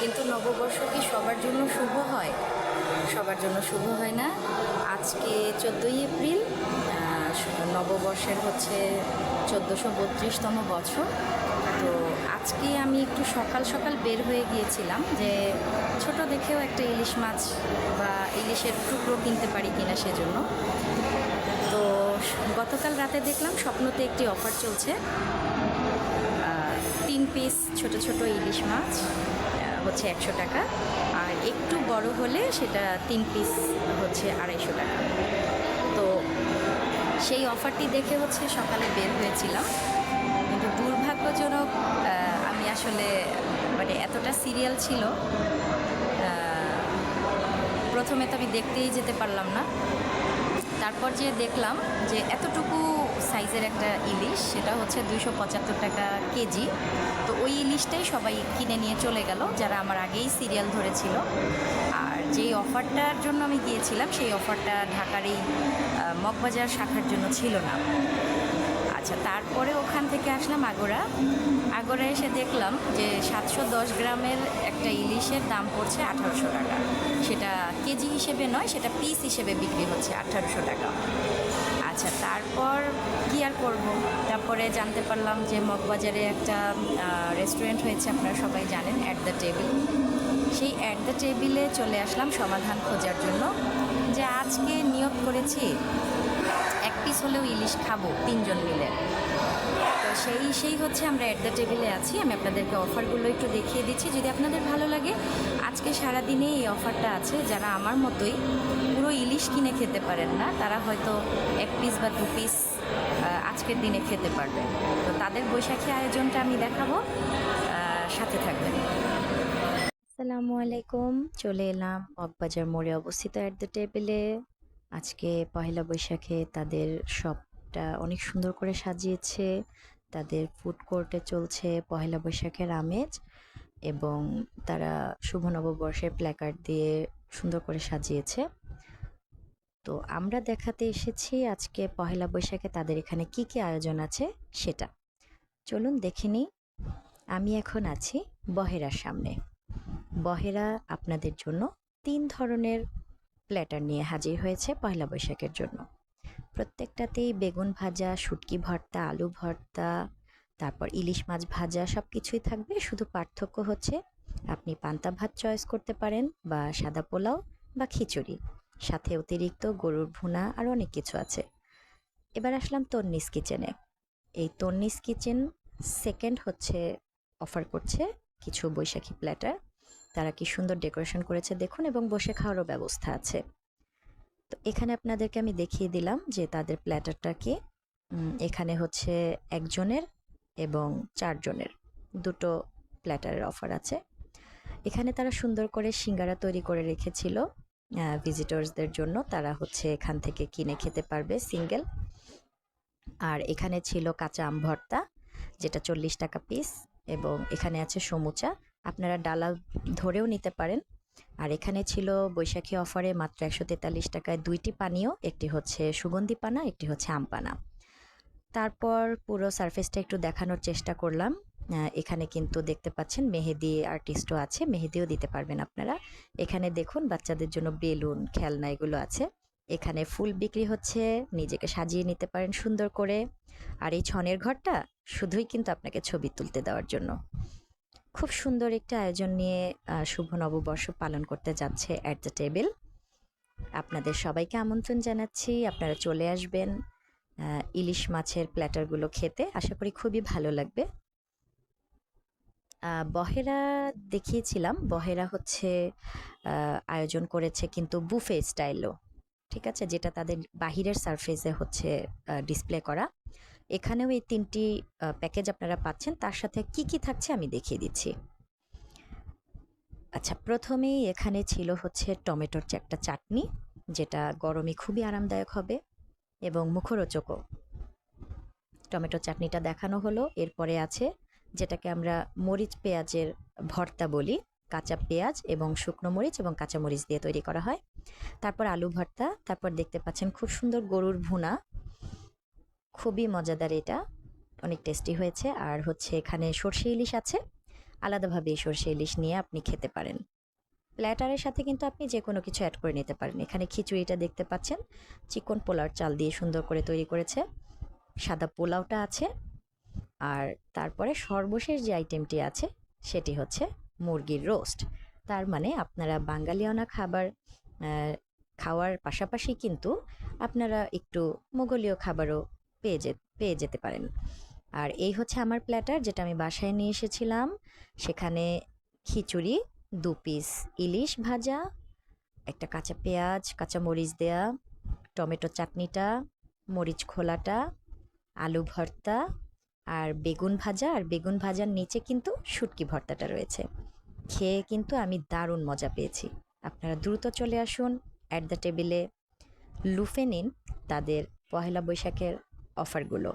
কিন্তু নববর্ষ কি সবার জন্য শুভ হয়? সবার জন্য শুভ হয় না। আজকে চোদ্দোই এপ্রিল নববর্ষের হচ্ছে চোদ্দোশো বত্রিশতম বছর। তো আজকে আমি একটু সকাল সকাল বের হয়ে গিয়েছিলাম যে ছোট দেখেও একটা ইলিশ মাছ বা ইলিশের টুকরো কিনতে পারি কিনা সেজন্য। তো গতকাল রাতে দেখলাম স্বপ্নতে একটি অফার চলছে তিন পিস ছোট ছোট ইলিশ মাছ। হচ্ছে একশো টাকা। আর একটু বড় হলে সেটা তিন পিস হচ্ছে আড়াইশো টাকা। তো সেই অফারটি দেখে হচ্ছে সকালে বের হয়েছিলাম। কিন্তু দুর্ভাগ্যজনক আমি আসলে মানে এতটা সিরিয়াল ছিল প্রথমে তো আমি দেখতেই যেতে পারলাম না। তারপর যে দেখলাম যে এতটুকু সাইজের একটা ইলিশ, সেটা হচ্ছে দুইশো পঁচাত্তর টাকা কেজি। তো ওই ইলিশটাই সবাই কিনে নিয়ে চলে গেল, যারা আমার আগেই সিরিয়াল ধরেছিল। আর যেই অফারটার জন্য আমি গিয়েছিলাম, সেই অফারটা ঢাকার এই মগবাজার শাখার জন্য ছিল না। আচ্ছা তারপরে ওখান থেকে আসলাম আগোড়া আগোড়া এসে দেখলাম যে সাতশো দশ গ্রামের একটা ইলিশের দাম পড়ছে আঠারোশো টাকা। সেটা কেজি হিসেবে নয়, সেটা পিস হিসেবে বিক্রি হচ্ছে আঠারোশো টাকা। আচ্ছা তারপর কি আর করব? তারপরে জানতে পারলাম যে মগবাজারে একটা রেস্টুরেন্ট হয়েছে, আপনারা সবাই জানেন অ্যাট দ্য টেবিল সেই অ্যাট দ্য টেবিলে চলে আসলাম সমাধান খোঁজার জন্য। যে আজকে নিয়োগ করেছি, এক পিস হলেও ইলিশ খাব, তিনজন মিলে। তো সেই সেই হচ্ছে আমরা অ্যাট দ্য টেবিলে আছি। আমি আপনাদেরকে অফারগুলো একটু দেখিয়ে দিচ্ছি। যদি আপনাদের ভালো লাগে, আজকে সারাদিনে এই অফারটা আছে। যারা আমার মতোই পুরো ইলিশ কিনে খেতে পারেন না, তারা হয়তো এক পিস বা দু পিস আজকের দিনে খেতে পারবে। তো তাদের বৈশাখী আয়োজনটা আমি দেখাবো সাথে থাকবেন। আসসালামু আলাইকুম, চলে এলাম মগবাজার মোড়ে অবস্থিত অ্যাট দ্য টেবিলে আজকে পহেলা বৈশাখে তাদের শপটা অনেক সুন্দর করে সাজিয়েছে, তাদের ফুড কোর্টে চলছে পহেলা বৈশাখের আমেজ এবং তারা শুভ নববর্ষের প্ল্যাকার্ড দিয়ে সুন্দর করে সাজিয়েছে। তো আমরা দেখাতে এসেছি আজকে পহেলা বৈশাখে তাদের এখানে কি কি আয়োজন আছে সেটা। চলুন দেখে নিই। আমি এখন আছি বহেরার সামনে। বহেরা আপনাদের জন্য তিন ধরনের প্ল্যাটার নিয়ে হাজির হয়েছে পয়লা বৈশাখের জন্য। প্রত্যেকটাতেই বেগুন ভাজা, শুটকি ভর্তা, আলু ভর্তা, তারপর ইলিশ মাছ ভাজা সব কিছুই থাকবে। শুধু পার্থক্য হচ্ছে আপনি পান্তা ভাত চয়েস করতে পারেন বা সাদা পোলাও বা খিচুড়ি। সাথে অতিরিক্ত গরুর ভুনা আর অনেক কিছু আছে। এবার আসলাম তন্নিস কিচেনে। এই তন্নিস কিচেন সেকেন্ড হচ্ছে অফার করছে কিছু বৈশাখী প্ল্যাটার তারা কি সুন্দর ডেকোরেশন করেছে দেখুন এবং বসে খাওয়ারও ব্যবস্থা আছে। তো এখানে আপনাদেরকে আমি দেখিয়ে দিলাম যে তাদের প্ল্যাটারটা কি। এখানে হচ্ছে একজনের এবং চারজনের দুটো প্ল্যাটারের অফার আছে। এখানে তারা সুন্দর করে সিঙ্গারা তৈরি করে রেখেছিল। ভিজিটর্সদের জন্য তারা হচ্ছে এখান থেকে কিনে খেতে পারবে সিঙ্গেল আর এখানে ছিল কাঁচা আম ভর্তা, যেটা চল্লিশ টাকা পিস এবং এখানে আছে সমুচা। আপনারা ডালা ধরেও নিতে পারেন। আর এখানে ছিল বৈশাখী অফারে মাত্র একশো তেতাল্লিশ টাকায় দুইটি পানীয়, একটি হচ্ছে সুগন্ধি পানা, একটি হচ্ছে আম পানা। তারপর পুরো সারফেসটা একটু দেখানোর চেষ্টা করলাম। এখানে কিন্তু দেখতে পাচ্ছেন মেহেদি আর্টিস্টও আছে, মেহেদিও দিতে পারবেন আপনারা। এখানে দেখুন বাচ্চাদের জন্য বেলুন, খেলনা এগুলো আছে। এখানে ফুল বিক্রি হচ্ছে, নিজেকে সাজিয়ে নিতে পারেন সুন্দর করে। আর এই ছনের ঘরটা শুধুই কিন্তু আপনাকে ছবি তুলতে দেওয়ার জন্য। খুব সুন্দর একটা আয়োজন নিয়ে শুভ নববর্ষ পালন করতে যাচ্ছে অ্যাট দ্য টেবিল আপনাদের সবাইকে আমন্ত্রণ জানাচ্ছি, আপনারা চলে আসবেন ইলিশ মাছের প্ল্যাটারগুলো খেতে। আশা করি খুবই ভালো লাগবে। বহেরা দেখিয়েছিলাম। বহেরা হচ্ছে আয়োজন করেছে কিন্তু বুফে স্টাইলও, ঠিক আছে? যেটা তাদের বাহিরের সারফেসে হচ্ছে ডিসপ্লে করা। এখানেও এই তিনটি প্যাকেজ আপনারা পাচ্ছেন। তার সাথে কি কি থাকছে আমি দেখিয়ে দিচ্ছি। আচ্ছা প্রথমেই এখানে ছিল হচ্ছে টমেটোর একটা চাটনি, যেটা গরমে খুবই আরামদায়ক হবে এবং মুখরোচকও। টমেটো চাটনিটা দেখানো হলো, এরপরে আছে যেটাকে আমরা মরিচ পেঁয়াজের ভর্তা বলি, কাঁচা পেঁয়াজ এবং শুকনো মরিচ এবং কাঁচা মরিচ দিয়ে তৈরি করা হয়। তারপর আলু ভর্তা, তারপর দেখতে পাচ্ছেন খুব সুন্দর গরুর ভুনা। খুবই মজাদার এটা, অনেক টেস্টি হয়েছে। আর হচ্ছে এখানে সর্ষে ইলিশ আছে, আলাদাভাবে এই সর্ষে ইলিশ নিয়ে আপনি খেতে পারেন। প্ল্যাটারের সাথে কিন্তু আপনি যে কোনো কিছু অ্যাড করে নিতে পারেন। এখানে খিচুড়িটা দেখতে পাচ্ছেন, চিকন পোলাওর চাল দিয়ে সুন্দর করে তৈরি করেছে। সাদা পোলাওটা আছে আর তারপরে সর্বশেষ যে আইটেমটি আছে, সেটি হচ্ছে মুরগির রোস্ট তার মানে আপনারা বাঙালিয়ানা খাবার খাওয়ার পাশাপাশি কিন্তু আপনারা একটু মোগলীয় খাবারও পেয়ে যে, পেয়ে যেতে পারেন। আর এই হচ্ছে আমার প্ল্যাটার যেটা আমি বাসায় নিয়ে এসেছিলাম। সেখানে খিচুড়ি, দু পিস ইলিশ ভাজা, একটা কাঁচা পেঁয়াজ কাঁচা মরিচ দেয়া, টমেটো চাটনিটা, মরিচ খোলাটা, আলু ভর্তা আর বেগুন ভাজা, আর বেগুন ভাজার নিচে কিন্তু শুটকি ভর্তাটা রয়েছে। খেয়ে কিন্তু আমি দারুণ মজা পেয়েছি। আপনারা দ্রুত চলে আসুন অ্যাট দ্য টেবিলে লুফে নিন তাদের পহেলা বৈশাখের অফারগুলো।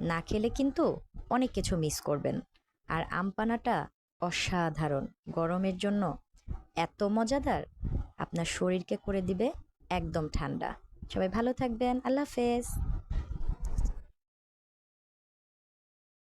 না খেলে কিন্তু অনেক কিছু মিস করবেন। আর আমপানাটা অসাধারণ। গরমের জন্য এত মজাদার, আপনার শরীরকে করে দিবে একদম ঠান্ডা। সবাই ভালো থাকবেন। আল্লাহ হাফেজ।